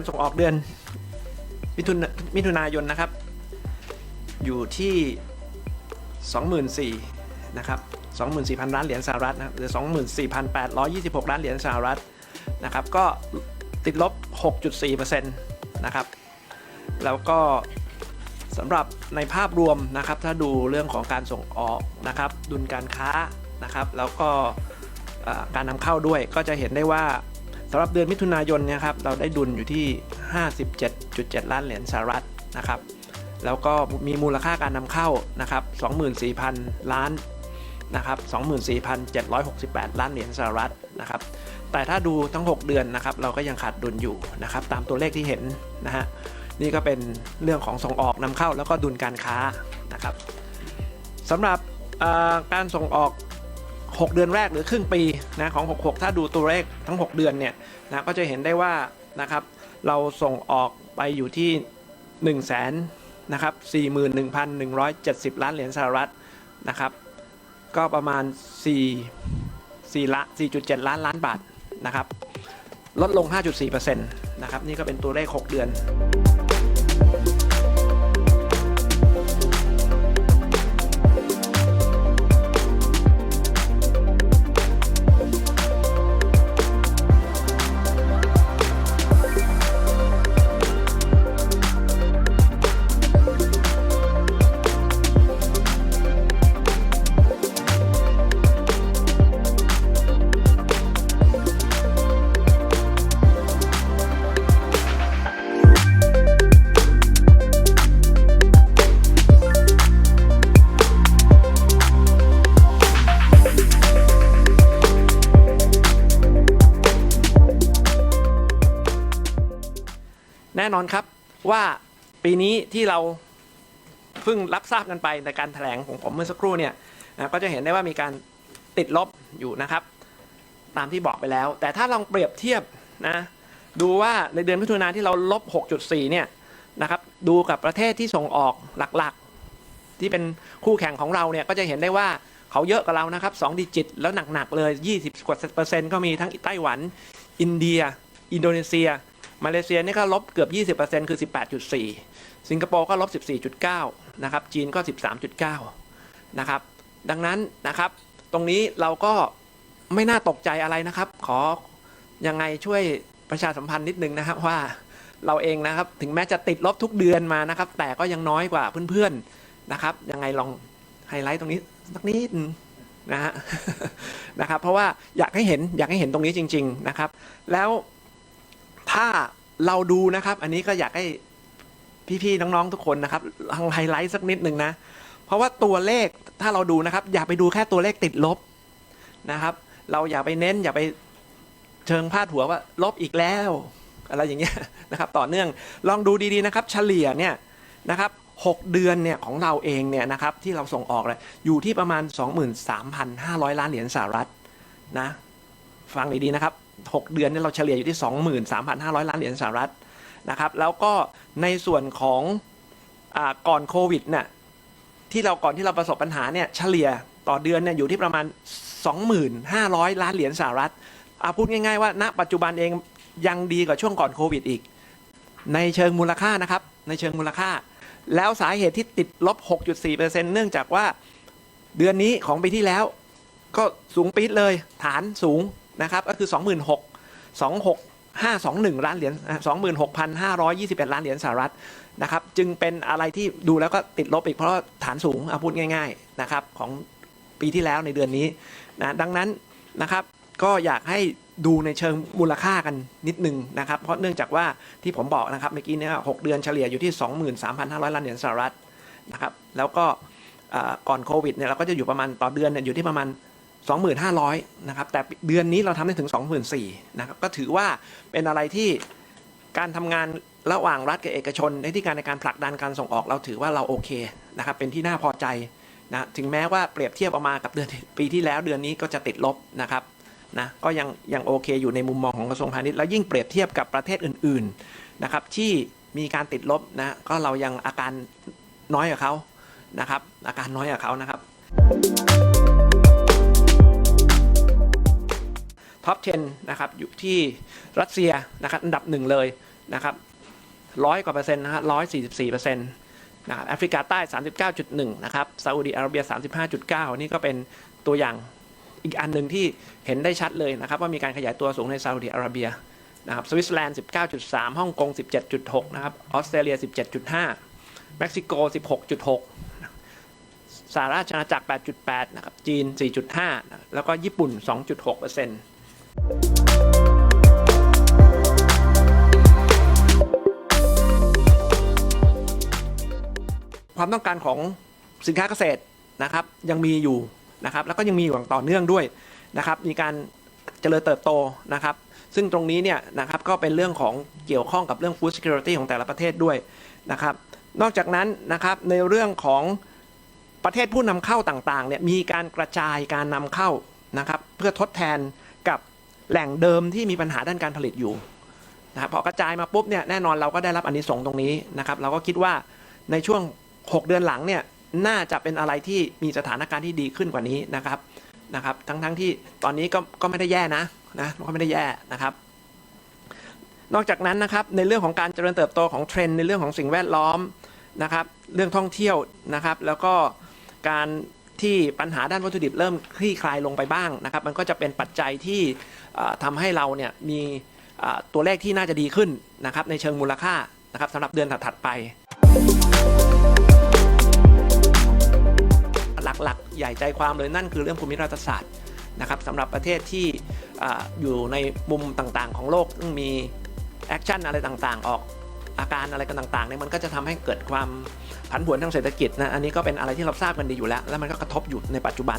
การส่งออกเดือนมิถุนมิถุนายนนะครับ อยู่ที่ 24,000นะครับ24,000 ล้านเหรียญสหรัฐนะครับหรือ 24,826 ล้านเหรียญสหรัฐนะครับ ก็ติดลบ 6.4%นะครับ แล้วก็สำหรับในภาพรวมนะครับ ถ้าดูเรื่องของการส่งออกนะครับ ดุลการค้านะครับ แล้วก็การนำเข้าด้วยก็จะเห็นได้ว่า สำหรับเดือนมิถุนายนเนี่ยครับเราได้ดุลอยู่ที่ 57.7 ล้านเหรียญสหรัฐนะครับ แล้วก็มีมูลค่าการนำเข้านะครับ 24,000 ล้านนะครับ 24,768 ล้านเหรียญสหรัฐนะครับ แต่ถ้าดูทั้ง 6 เดือนนะครับ เราก็ยังขาดดุลอยู่นะครับ ตามตัวเลขที่เห็นนะฮะ นี่ก็เป็นเรื่องของส่งออกนำเข้าแล้วก็ดุลการค้านะครับสำหรับการส่งออก 6 เดือนแรกหรือครึ่งปีนะของ 66 ถ้าดูตัวเลขทั้ง 6 เดือนเนี่ยนะก็จะเห็นได้ว่านะครับเราส่งออกไปอยู่ที่1 0 0 0 0แสนนะครับ41,170 ล้านเหรียญสหรัฐนะครับก็ประมาณ 4 4ละ4.7 ล้านล้านบาทนะครับลดลง 5.4%นะครับนี่ก็เป็นตัวเลข 6 เดือน แน่นอนครับว่าปีนี้ที่เราเพิ่งรับทราบกันไปในการแถลงของผมเมื่อสักครู่เนี่ยนะก็จะเห็นได้ว่ามีการติดลบอยู่นะครับ ตามที่บอกไปแล้ว แต่ถ้าลองเปรียบเทียบนะดูว่าในเดือนมิถุนายนที่เราลบ 6.4 เนี่ยนะครับดูกับประเทศที่ส่งออกหลักๆ ที่เป็นคู่แข่งของเราเนี่ยก็จะเห็นได้ว่าเขาเยอะกว่าเรานะครับ2ดิจิต แล้วหนักๆเลย 20กว่าเปอร์เซ็นต์ก็มีทั้งไต้หวัน อินเดีย อินโดนีเซีย มาเลเซียนี่ก็ลบเกือบ 20%คือ 18.4 สิงคโปร์ก็ลบ 14.9 นะครับ จีนก็ 13.9 นะครับ ดังนั้นนะครับ ตรงนี้เราก็ไม่น่าตกใจอะไรนะครับ ขอยังไงช่วยประชาสัมพันธ์นิดนึงนะครับว่าเราเองนะครับ ถึงแม้จะติดลบทุกเดือนมานะครับ แต่ก็ยังน้อยกว่าเพื่อนๆนะครับ ยังไงลองไฮไลท์ตรงนี้สักนิดนึงนะฮะนะครับ เพราะว่าอยากให้เห็นอยากให้เห็นตรงนี้จริง ๆนะครับ แล้ว ถ้าเราดูนะครับ อันนี้ก็อยากให้พี่ๆน้องๆทุกคนนะครับลองไฮไลท์สักนิดหนึ่งนะ เพราะว่าตัวเลขถ้าเราดูนะครับ อย่าไปดูแค่ตัวเลขติดลบนะครับ เราอย่าไปเน้น อย่าไปเชิงพาดหัวว่าลบอีกแล้ว อะไรอย่างเงี้ยนะครับ ต่อเนื่องลองดูดีๆนะครับ เฉลี่ยเนี่ยนะครับหกเดือนเนี่ยของเราเองเนี่ยนะครับที่เราส่งออกเลยอยู่ที่ประมาณ 23,500 ล้านเหรียญสหรัฐนะ ฟังดีๆนะครับ 6 เดือนเนี่ยเราเฉลี่ยอยู่ที่ 23,500 ล้านเหรียญสหรัฐนะครับแล้วก็ในส่วนของอก่อนโควิดเนี่ยที่เราก่อนที่เราประสบปัญหาเนี่ยเฉลี่ยต่อเดือนเนี่ยอยู่ที่ประมาณ 2,500 ล้านเหรียญสหรัฐอาพูดง่ายๆว่าณปัจจุบันเองยังดีกว่าช่วงก่อนโควิดอีก ในเชิงมูลค่านะครับในเชิงมูลค่า แล้วสาเหตุที่ติดลบ 6.4%เนื่องจากว่าเดือนนี้ของปีที่แล้ว ก็สูงปี๊ดเลยฐานสูง นะครับก็คือ 26,000 26521 ล้านเหรียญ26,521 ล้านเหรียญสหรัฐนะครับจึงเป็นอะไรที่ดูแล้วก็ติดลบอีกเพราะฐานสูงเอาพูดง่าย ๆนะครับของปีที่แล้วในเดือนนี้นะดังนั้นนะครับก็อยากให้ดูในเชิงมูลค่ากันนิดนึงนะครับ เพราะเนื่องจากว่าที่ผมบอกนะครับเมื่อกี้เนี่ยหเดือนเฉลี่ยอยู่ที่ 23,500 ล้านเหรียญสหรัฐนะครับแล้วก็ก่อนโควิดเนี่ยเราก็จะอยู่ประมาณต่อเดือนเนี่ยอยู่ที่ประมาณ 2,500นะครับแต่เดือนนี้เราทำได้ถึง 24,000นะครับก็ถือว่าเป็นอะไรที่การทำงานระหว่างรัฐกับเอกชน ในที่การในการผลักดันการส่งออกเราถือว่าเราโอเคนะครับเป็นที่น่าพอใจนะถึงแม้ว่าเปรียบเทียบออกมากับเดือนปีที่แล้วเดือนนี้ก็จะติดลบนะครับนะก็ยังยังโอเคอยู่ในมุมมองของกระทรวงพาณิชย์แล้วยิ่งเปรียบเทียบกับประเทศอื่นๆนะครับที่มีการติดลบนะก็เรายังอาการน้อยกว่าเขานะครับอาการน้อยกว่าเขานะครับ ท็อป 10 นะครับ อยู่ที่รัสเซียนะครับอันดับหนึ่งเลยนะครับร้อยกว่าเปอร์เซ็นต์นะฮะร้อยสี่สิบสี่เปอร์เซ็นต์นะครับแอฟริกาใต้สามสิบเก้าจุดหนึ่งนะครับซาอุดิอาระเบียสามสิบห้าจุดเก้านี่ก็เป็นตัวอย่างอีกอันหนึ่งที่เห็นได้ชัดเลยนะครับ ว่ามีการขยายตัวสูงในซาอุดิอาระเบียนะครับสวิตเซอร์แลนด์ 19.3 ฮ่องกง 17.6 นะครับ ออสเตรเลีย 17.5 เม็กซิโก 16.6 สหราชอาณาจักร 8.8 นะครับ จีน 4.5 แล้วก็ญี่ปุ่น 2.6เปอร์เซ็นต์ ความต้องการของสินค้าเกษตรนะครับยังมีอยู่นะครับแล้วก็ยังมีอยู่อย่างต่อเนื่องด้วยนะครับมีการเจริญเติบโตนะครับ ซึ่งตรงนี้เนี่ยนะครับก็เป็นเรื่องของเกี่ยวข้องกับเรื่อง food security ของแต่ละประเทศด้วยนะครับ นอกจากนั้นนะครับในเรื่องของประเทศผู้นำเข้าต่างๆเนี่ยมีการกระจายการนำเข้านะครับเพื่อทดแทน แหล่งเดิมที่มีปัญหาด้านการผลิตอยู่นะครับพอกระจายมาปุ๊บเนี่ยแน่นอนเราก็ได้รับอันนี้สงส์ตรงนี้นะครับเราก็คิดว่าในช่วง 6 เดือนหลังเนี่ยน่าจะเป็นอะไรที่มีสถานการณ์ที่ดีขึ้นกว่านี้นะครับนะครับ ทั้งๆที่ตอนนี้ก็ก็ไม่ได้แย่นะนะก็ไม่ได้แย่นะครับ นอกจากนั้นนะครับในเรื่องของการเจริญเติบโตของเทรนด์ในเรื่องของสิ่งแวดล้อมนะครับ เรื่องท่องเที่ยวนะครับ แล้วก็การ ที่ปัญหาด้านวัตถุดิบเริ่มคลี่คลายลงไปบ้างนะครับ มันก็จะเป็นปัจจัยที่เอ่อทำให้เราเนี่ยมีตัวเลขที่น่าจะดีขึ้นนะครับในเชิงมูลค่านะครับสำหรับเดือนถัดๆไป หลักๆ ใหญ่ใจความเลยนั่นคือเรื่องภูมิรัฐศาสตร์นะครับสำหรับประเทศที่อ่าอยู่ในมุมต่างๆ ของโลกซึ่งมีแอคชั่นอะไรต่างๆ ออก อาการอะไรกันต่างๆเนี่ยมันก็จะทำให้เกิดความผันผวนทางเศรษฐกิจนะอันนี้ก็เป็นอะไรที่เราทราบกันดีอยู่แล้ว แล้วมันก็กระทบอยู่ในปัจจุบัน